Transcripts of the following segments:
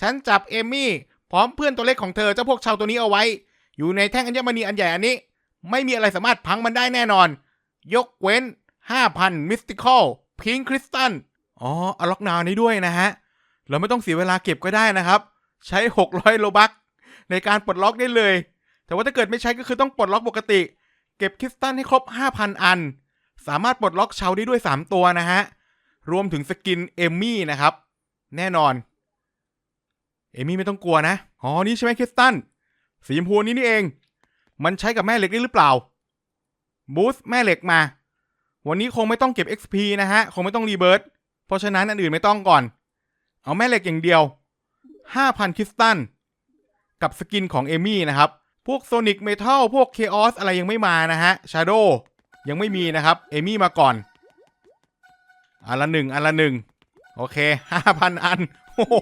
ฉันจับเอมี่พร้อมเพื่อนตัวเล็กของเธอเจ้าพวกชาวตัวนี้เอาไว้ อยู่ในแท่งอัญมณีอันใหญ่อันนี้ ไม่มีอะไรสามารถพังมันได้แน่นอน ยกเว้น 5,000 Mystical Pink Crystal อ๋ออล็อกนาวนี้ด้วยนะฮะ เราไม่ต้องเสียเวลาเก็บก็ได้นะครับ ใช้ 600 โลบักในการปลดล็อกได้เลย แต่ว่าถ้าเกิดไม่ใช้ก็คือต้องปลดล็อกปกติ เก็บคริสตัลให้ครบ 5,000 อัน สามารถปลดล็อกเชาได้ด้วย 3 ตัวนะฮะ รวมถึงสกินเอมมี่นะครับ แน่นอน เอมี่ไม่ต้องกลัวนะ อ๋อ นี่ใช่ไหมคริสตัลสีชมพูนี้นี่เอง มันใช้กับแม่เหล็กได้หรือเปล่า บูสต์แม่เหล็กมา วันนี้คงไม่ต้องเก็บ XP นะฮะ คงไม่ต้องรีเบิร์ตเพราะฉะนั้นอันอื่นไม่ต้องก่อน เอาแม่เหล็กอย่างเดียว 5,000 คริสตัลกับสกินของเอมี่นะครับ พวกโซนิกเมทัล พวกเคออสอะไรยังไม่มานะฮะ ชาโดยังไม่มีนะครับ เอมี่มาก่อนอันละหนึ่งอันละหนึ่ง โอเคห้าพันอันโอ้โห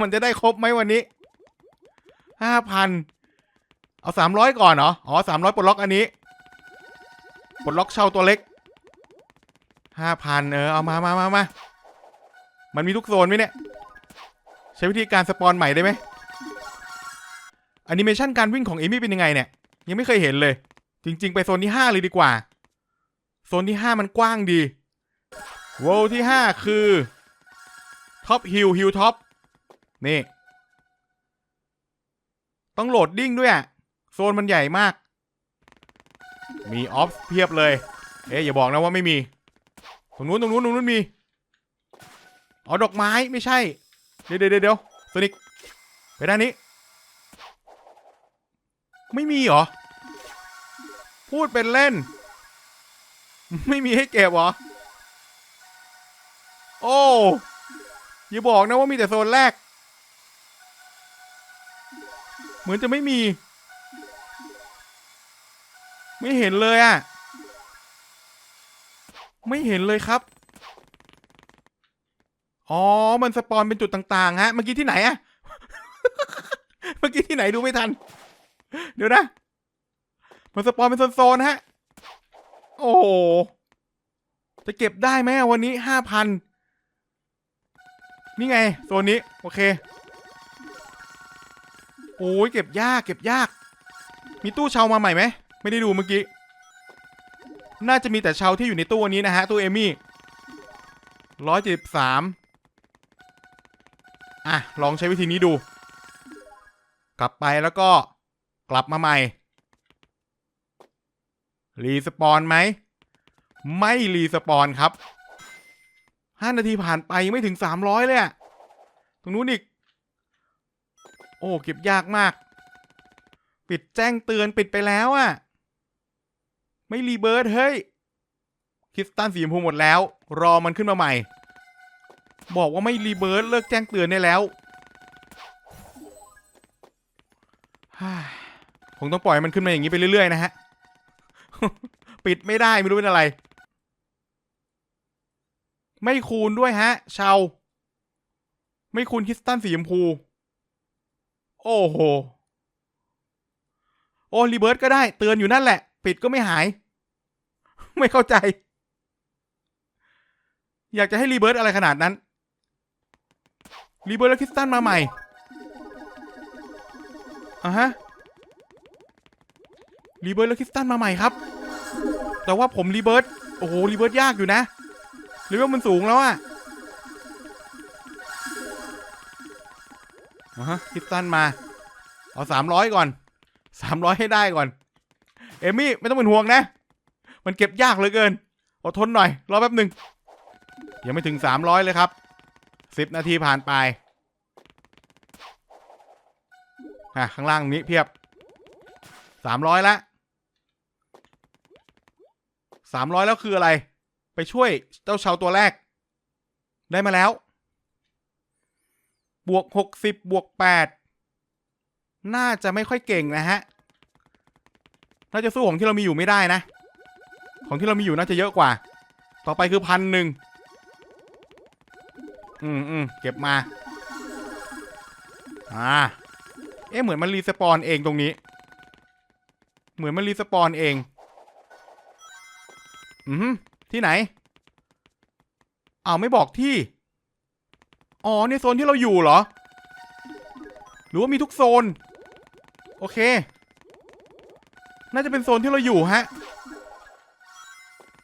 มันจะได้ครบไหมวันนี้ห้าพันเอาสามร้อยก่อนเหรอ อ๋อสามร้อยปลดล็อกอันนี้ ปลดล็อกเช่าตัวเล็กห้าพันเออ เอามามามามามันมีทุกโซนไหมเนี่ย ใช้วิธีการสปอนใหม่ได้ไหมแอนิเมชันการวิ่งของเอมี่เป็นยังไงเนี่ย ยังไม่เคยเห็นเลย จริง ๆ ไปโซนที่5เลยดีกว่า โซนที่5มันกว้างดี โวลที่ 5 คือ ท็อปฮิลฮิลท็อป นี่ ต้องโหลดดิ้งด้วยอะโซนมันใหญ่มาก มีออฟเพียบเลย เอ๊ะอย่าบอกนะว่าไม่มี ตรงนู้นตรงนู้นตรงนู้นมี อ๋อ ดอกไม้ไม่ใช่ เดี๋ยวเดี๋ยวเดี๋ยวโซนิกไปด้านนี้ ไม่มีเหรอ พูดเป็นเล่น ไม่มีให้เก็บเหรอ โอ้อย่าบอกนะว่ามีแต่โซนแรก เหมือนจะไม่มี ไม่เห็นเลยอะไม่เห็นเลยครับ อ๋อ มันสปอนเป็นจุดต่างๆ ฮะ เมื่อกี้ที่ไหนอะเมื่อกี้ที่ไหนดูไม่ทัน เดี๋ยวนะ มันสปอนเป็นโซนๆฮะ โอ้จะเก็บได้ไหมวันนี้ห้าพัน นี่ไงโซนนี้ โอเค โอ้ยเก็บยาก เก็บยาก มีตู้เชามาใหม่ไหม ไม่ได้ดูเมื่อกี้ น่าจะมีแต่เชาที่อยู่ในตู้นนี้นะฮะ ตู้เอมี่ร้อยเจ็ดสามอะ ลองใช้วิธีนี้ดู กลับไปแล้วก็กลับมาใหม่ รีสปอนไหม ไม่รีสปอนครับ ห้านาทีผ่านไปยังไม่ถึงสามร้อยเลยอะตรงนู้นอีก โอ้เก็บยากมาก ปิดแจ้งเตือนปิดไปแล้วอะไม่รีเบิร์ดเฮ้ย คริสตันสีชมพูหมดแล้ว รอมันขึ้นมาใหม่ บอกว่าไม่รีเบิร์ดเลิกแจ้งเตือนได้แล้วฮ่าคงต้องปล่อยมันขึ้นมาอย่างนี้ไปเรื่อยๆนะฮะ ปิดไม่ได้ไม่รู้เป็นอะไร ไม่คูณด้วยฮะชาวไม่คูณคิสตันสีชมพู โอ้โห โอ้รีเบิร์ดก็ได้ เตือนอยู่นั่นแหละ ปิดก็ไม่หาย ไม่เข้าใจ อยากจะให้รีเบิร์ดอะไรขนาดนั้น รีเบิร์ดแล้วคิสตันมาใหม่อะฮะรีเบิร์ดแล้วคิสตันมาใหม่ครับ แต่ว่าผมรีเบิร์ดโอ้โหรีเบิร์ดยากอยู่นะ เลเวลมันสูงแล้วอะอะฮะคริสตันมา เอาสามร้อยก่อนสามร้อยให้ได้ก่อน เอมี่ไม่ต้องเป็นห่วงนะ มันเก็บยากเหลือเกิน อดทนหน่อย รอแป๊บหนึ่งยังไม่ถึงสามร้อยเลยครับสิบนาทีผ่านไปอะข้างล่างนี้เพียบสามร้อยละสามร้อยแล้วคืออะไร ไปช่วยเจ้าชาวตัวแรก ได้มาแล้ว บวกหกสิบบวกแปดน่าจะไม่ค่อยเก่งนะฮะ น่าจะสู้ของที่เรามีอยู่ไม่ได้นะ ของที่เรามีอยู่น่าจะเยอะกว่า ต่อไปคือพันหนึ่ง อืมอืมเก็บมา อ่า เอ๊ะเหมือนมันรีสปอนเองตรงนี้ เหมือนมันรีสปอนเอง อืม ที่ไหนอ้าวไม่บอกที่ อ๋อในโซนที่เราอยู่เหรอ หรือว่ามีทุกโซน โอเค น่าจะเป็นโซนที่เราอยู่ฮะ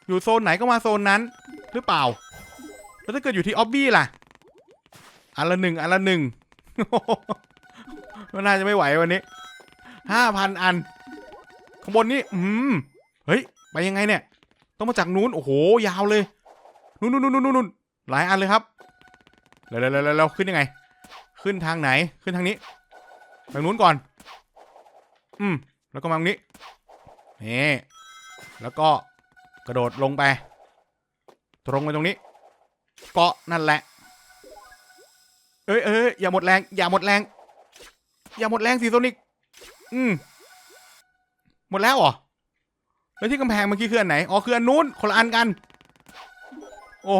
อยู่โซนไหนก็มาโซนนั้น หรือเปล่า แล้วถ้าเกิดอยู่ที่ออบบี้ล่ะ อันละหนึ่งอันละหนึ่งก็น่าจะไม่ไหววันนี้ห้าพันอัน ข้างบนนี้ อืม เฮ้ย ไปยังไงเนี่ย ต้องมาจากนู้นโอ้โหยาวเลยนู้นนู้นนู้นนู้นนู้นหลายอันเลยครับเร็วเร็วเร็วเร็วเร็วขึ้นยังไง ขึ้นทางไหนขึ้นทางนี้ทางนู้นก่อน อืมแล้วก็มาตรงนี้นี่แล้วก็กระโดดลงไป ตรงไปตรงนี้ เกาะนั่นแหละ เอ้ยเอ้ยอย่าหมดแรง อย่าหมดแรง อย่าหมดแรงสิโซนิกอืมหมดแล้วเหรอ แล้วที่กำแพงเมื่อกี้คืออันไหน อ๋อคืออันนู้นคนละอันกัน โอ้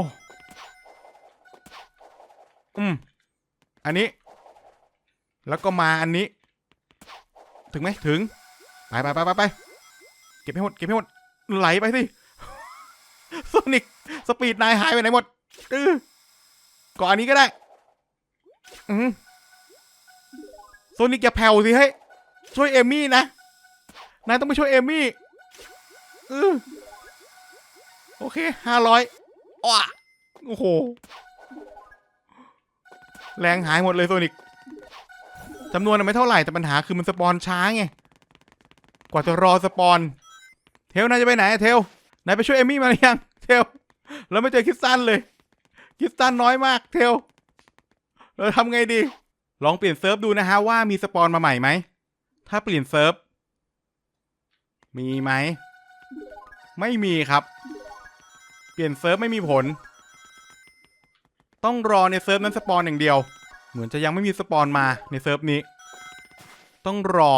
อืม อันนี้ แล้วก็มาอันนี้ ถึงไหมถึง ไปไปไปไปไป เก็บให้หมด เก็บให้หมด ไหลไปสิโซนิกสปีดนายหายไปไหนหมดเออก่อนอันนี้ก็ได้ อืมโซนิกอย่าแผ่วสิเฮ้ช่วยเอมี่นะ นายต้องไปช่วยเอมี่ ออโอเคห้าร้อยอ้อโอ้โห แรงหายหมดเลยโซนิกจำนวนน่ะไม่เท่าไหร่แต่ปัญหาคือมันสปอนช้าไง กว่าจะรอสปอน เทลนายจะไปไหนอะเทลนายไปช่วยเอมี่มาหรือยัง เทลแล้วไม่เจอคิสตันเลย คิสตันน้อยมากเทลเราทำไงดี ลองเปลี่ยนเซิร์ฟดูนะฮะว่ามีสปอนมาใหม่ไหม ถ้าเปลี่ยนเซิร์ฟ มีไหม ไม่มีครับ เปลี่ยนเซิร์ฟไม่มีผล ต้องรอในเซิร์ฟนั้นสปอนอย่างเดียว เหมือนจะยังไม่มีสปอนมาในเซิร์ฟนี้ ต้องรอ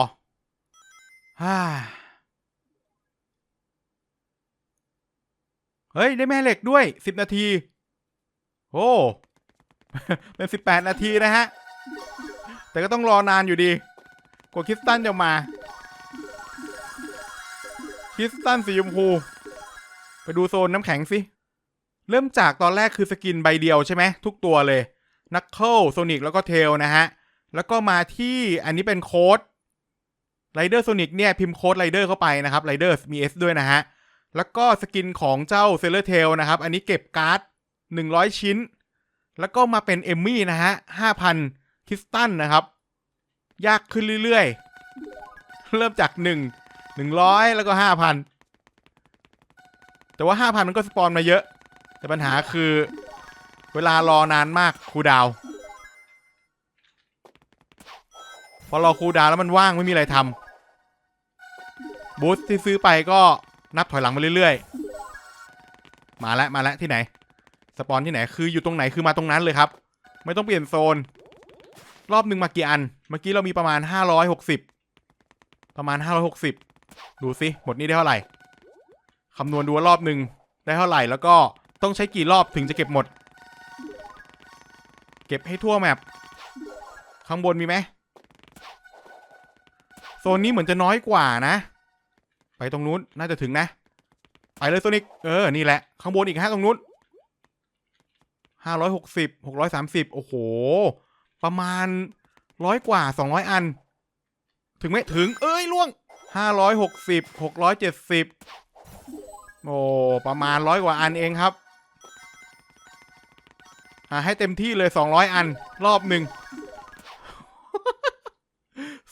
ฮ่าเฮ้ย ได้แม่เหล็กด้วยสิบนาที โอ้ เป็นสิบแปดนาทีนะฮะ แต่ก็ต้องรอนานอยู่ดี กว่าคริสตันจะมา คริสตันสีชมพู ไปดูโซนน้ำแข็งสิ เริ่มจากตอนแรกคือสกินใบเดียวใช่ไหมทุกตัวเลยนักเคิลโซนิกแล้วก็เทลนะฮะ แล้วก็มาที่อันนี้เป็นโค้ดไรเดอร์โซนิกเนี่ยพิมพ์โค้ดไรเดอร์เข้าไปนะครับไรเดอร์มี S ด้วยนะฮะ แล้วก็สกินของเจ้าเซเลอร์เทลนะครับ อันนี้เก็บการ์ด 100 ชิ้น แล้วก็มาเป็นเอมมี่นะฮะ 5,000 คริสตันนะครับ ยากขึ้นเรื่อยๆ เริ่มจาก 1 100แล้วก็5,000แต่ว่า5,000มันก็สปอนมาเยอะ แต่ปัญหาคือ เวลารอนานมากคูดาว พอรอคูดาวแล้วมันว่างไม่มีอะไรทำบูสที่ซื้อไปก็นับถอยหลังมาเรื่อยๆ มาแล้วมาแล้วที่ไหน สปอนที่ไหนคืออยู่ตรงไหนคือมาตรงนั้นเลยครับ ไม่ต้องเปลี่ยนโซน รอบหนึ่งมากี่อัน เมื่อกี้เรามีประมาณ 560 ประมาณ 560 ดูสิหมดนี้ได้เท่าไหร่คำนวณดูว่ารอบหนึ่งได้เท่าไหร่แล้วก็ต้องใช้กี่รอบถึงจะเก็บหมด เก็บให้ทั่วแมปข้างบนมีไหมโซนนี้เหมือนจะน้อยกว่านะ ไปตรงนู้นน่าจะถึงนะ ไปเลยโซนิกเออนี่แหละ ข้างบนอีกฮะตรงนู้นห้าร้อยหกสิบหกร้อยสามสิบโอ้โห ประมาณร้อยกว่าสองร้อยอัน ถึงไหมถึง เอ้ยล่วง ห้าร้อยหกสิบหกร้อยเจ็ดสิบโอ้ประมาณร้อยกว่าอันเองครับอ่าให้เต็มที่เลยสองร้อยอันรอบหนึ่ง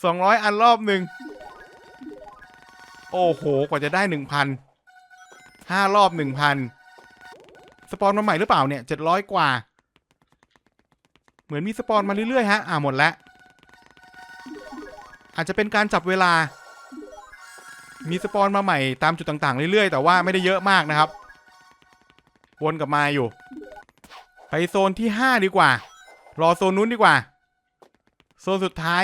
สองร้อยอันรอบหนึ่งโอ้โห กว่าจะได้หนึ่งพันห้ารอบหนึ่งพันสปอนมาใหม่หรือเปล่าเนี่ยเจ็ดร้อยกว่า เหมือนมีสปอนมาเรื่อยๆฮะ อ่าหมดแล้ว อาจจะเป็นการจับเวลา มีสปอนมาใหม่ตามจุดต่างๆเรื่อยๆ แต่ว่าไม่ได้เยอะมากนะครับ วนกลับมาอยู่ ไปโซนที่ 5 ดีกว่า รอโซนนู้นดีกว่า โซนสุดท้าย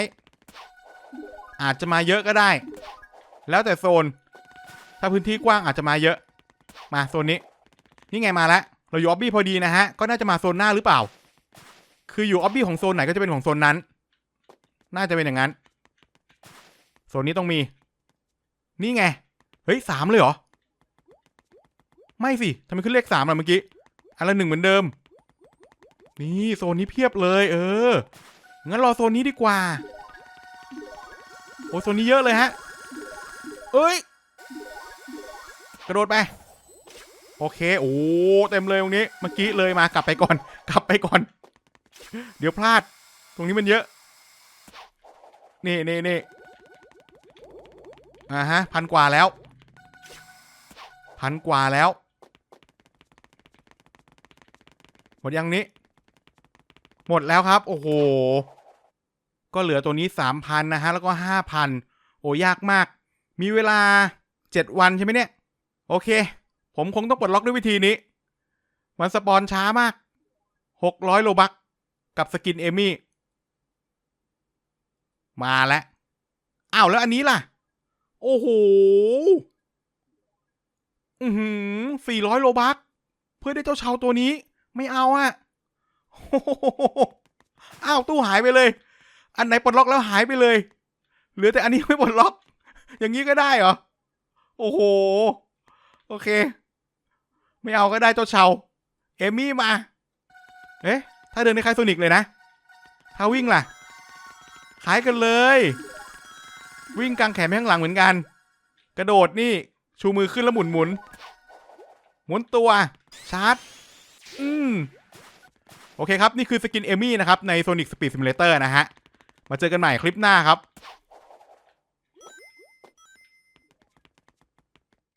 อาจจะมาเยอะก็ได้ แล้วแต่โซน ถ้าพื้นที่กว้างอาจจะมาเยอะ มาโซนนี้ นี่ไงมาแล้ว เราอยู่ออบบี้พอดีนะฮะ ก็น่าจะมาโซนหน้าหรือเปล่า คืออยู่ออบบี้ของโซนไหนก็จะเป็นของโซนนั้น น่าจะเป็นอย่างนั้น โซนนี้ต้องมี นี่ไง เฮ้ยสามเลยเหรอ ไม่สิทำไมขึ้นเลขสามล่ะเมื่อกี้ อันละหนึ่งเหมือนเดิม นี่โซนนี้เพียบเลย เออ งั้นรอโซนนี้ดีกว่า โอ้โซนนี้เยอะเลยฮะ เอ้ย กระโดดไป โอเค โอ้ เต็มเลยตรงนี้ เมื่อกี้เลยมากลับไปก่อน กลับไปก่อน เดี๋ยวพลาด ตรงนี้มันเยอะ นี่นี่นี่ อ่าฮะพันกว่าแล้ว พันกว่าแล้ว หมดยังนี้ หมดแล้วครับ โอ้โห ก็เหลือตัวนี้สามพันนะฮะ แล้วก็ห้าพันโอ้ยากมาก มีเวลาเจ็ดวันใช่ไหมเนี่ย โอเค ผมคงต้องปลดล็อกด้วยวิธีนี้ มันสปอนช้ามากหกร้อยโลบักกับสกินเอมี่ มาแล้ว อ้าว แล้วอันนี้ล่ะ โอ้โห อือหือสี่ร้อยโลบัก เพื่อได้เจ้าชาวตัวนี้ ไม่เอาอะอ้โหอ้าวตู้หายไปเลย อันไหนปลดล็อกแล้วหายไปเลย เหลือแต่อันนี้ไม่ปลดล็อก อย่างนี้ก็ได้เหรอ โอ้โห โอเค ไม่เอาก็ได้เจ้าชาวเอมี่มา เอ๊ะ ถ้าเดินในคลายโซนิกเลยนะ ถ้าวิ่งล่ะ คล้ายกันเลย วิ่งกางแขนไปข้างหลังเหมือนกัน กระโดดนี่ชูมือขึ้นแล้วหมุนหมุนหมุนตัวชาร์จอืมโอเคครับ นี่คือสกินเอมี่นะครับ ใน Sonic Speed Simulator นะฮะ มาเจอกันใหม่คลิปหน้าครับ